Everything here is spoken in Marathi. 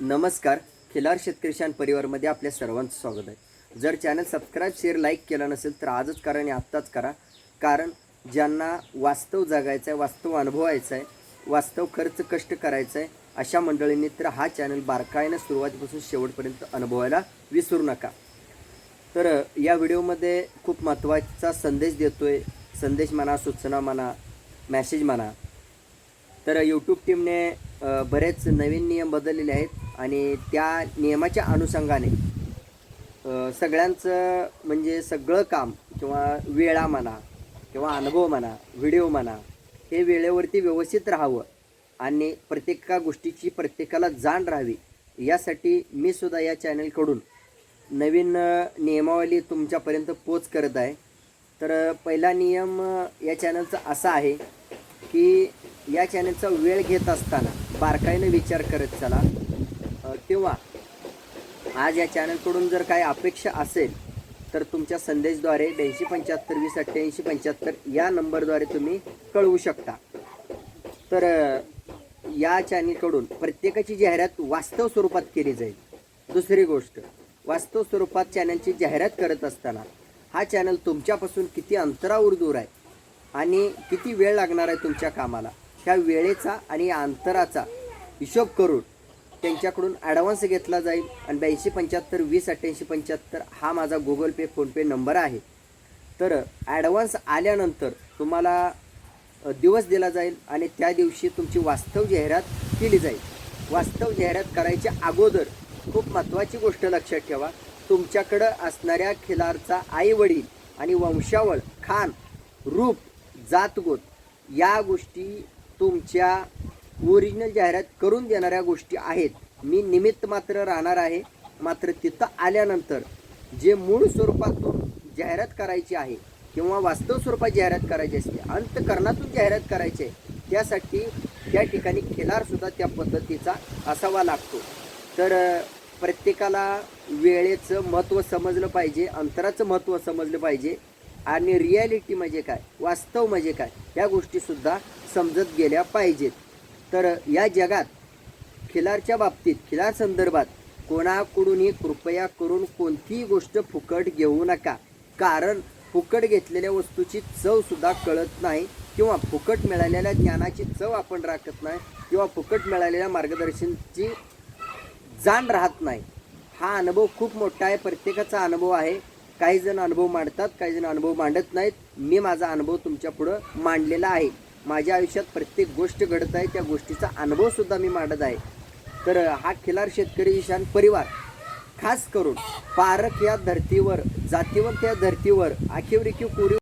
नमस्कार. खिलार शेतकरी शान परिवारमध्ये आपल्या सर्वांचं स्वागत आहे. जर चॅनल सबस्क्राईब शेअर लाईक केला नसेल तर आजच करा आणि आत्ताच करा. कारण ज्यांना वास्तव जगायचं आहे वास्तव अनुभवायचं आहे वास्तव खर्च कष्ट करायचं आहे अशा मंडळींनी तर हा चॅनल बारकाईनं सुरुवातीपासून शेवटपर्यंत अनुभवायला विसरू नका. तर या व्हिडिओमध्ये खूप महत्त्वाचा संदेश देतो आहे संदेश म्हणा सूचना म्हणा मॅसेज म्हणा. तर यूट्यूब टीमने बरेच नवीन नियम बदललेले आहेत. आणि त्या नियमाच्या अनुषंगाने सगळ्यांचं म्हणजे सगळं काम किंवा वेळा म्हणा किंवा अनुभव म्हणा व्हिडिओ म्हणा हे वेळेवरती व्यवस्थित राहावं आणि प्रत्येका गोष्टीची प्रत्येकाला जाण राहावी यासाठी मी सुद्धा या चॅनलकडून नवीन नियमावली तुमच्यापर्यंत पोच करत आहे. तर पहिला नियम या चॅनलचा असा आहे की या चॅनलचा वेळ घेत असताना बारकाईनं विचार करत चला. किंवा आज या चॅनलकडून जर काही अपेक्षा असेल तर तुमच्या संदेशद्वारे ब्याऐंशी पंच्याहत्तर वीस अठ्ठ्याऐंशी पंच्याहत्तर या नंबरद्वारे तुम्ही कळवू शकता. तर या चॅनलकडून प्रत्येकाची जाहिरात वास्तव स्वरूपात केली जाईल. दुसरी गोष्ट वास्तव स्वरूपात चॅनलची जाहिरात करत असताना हा चॅनल तुमच्यापासून किती अंतरावर दूर आहे आणि किती वेळ लागणार आहे तुमच्या कामाला ह्या वेळेचा आणि अंतराचा हिशोब करून त्यांच्याकडून ॲडव्हान्स घेतला जाईल. आणि ब्याऐंशी पंच्याहत्तर वीस अठ्ठ्याऐंशी पंच्याहत्तर हा माझा गुगल पे फोनपे नंबर आहे. तर ॲडव्हान्स आल्यानंतर तुम्हाला दिवस दिला जाईल आणि त्या दिवशी तुमची वास्तव जाहिरात केली जाईल. वास्तव जाहिरात करायच्या अगोदर खूप महत्त्वाची गोष्ट लक्षात ठेवा. तुमच्याकडं असणाऱ्या खिलारचा आई वडील आणि वंशावळ खान रूप जातगोत या गोष्टी तुमच्या ओरिजिनल जाहिरात करून देणाऱ्या गोष्टी आहेत. मी निमित्त मात्र राहणार आहे. मात्र तिथं आल्यानंतर जे मूळ स्वरूपातून जाहिरात करायची आहे किंवा वास्तव स्वरूपात जाहिरात करायची असते अंतकरणातून जाहिरात करायची आहे त्यासाठी त्या ठिकाणी खिलारसुद्धा त्या पद्धतीचा असावा लागतो. तर प्रत्येकाला वेळेचं महत्त्व समजलं पाहिजे अंतराचं महत्त्व समजलं पाहिजे आणि रिॲलिटी म्हणजे काय वास्तव म्हणजे काय या गोष्टीसुद्धा समजत गेल्या पाहिजेत. तर या जगात खिलारच्या बाबतीत खिलार संदर्भात कोणाकडूनही कृपया करून कोणतीही गोष्ट फुकट घेऊ नका. कारण फुकट घेतलेल्या वस्तूची चव सुद्धा कळत नाही किंवा फुकट मिळालेल्या ज्ञानाची चव आपण राखत नाही किंवा फुकट मिळालेल्या मार्गदर्शनची जाण राहत नाही. हा अनुभव खूप मोठा आहे. प्रत्येकाचा अनुभव आहे. काही जण अनुभव मांडतात काही जण अनुभव मांडत नाहीत. मी माझा अनुभव तुमच्या पुढं मांडलेला आहे. माझ्या आयुष्यात प्रत्येक गोष्ट घडत आहे त्या गोष्टीचा अनुभव सुद्धा मी मांडत आहे. तर हा खिलार शेतकरी ईशान परिवार खास करून पारख या धर्तीवर जातीवंत या धर्तीवर आखीव रेखीव कोरीव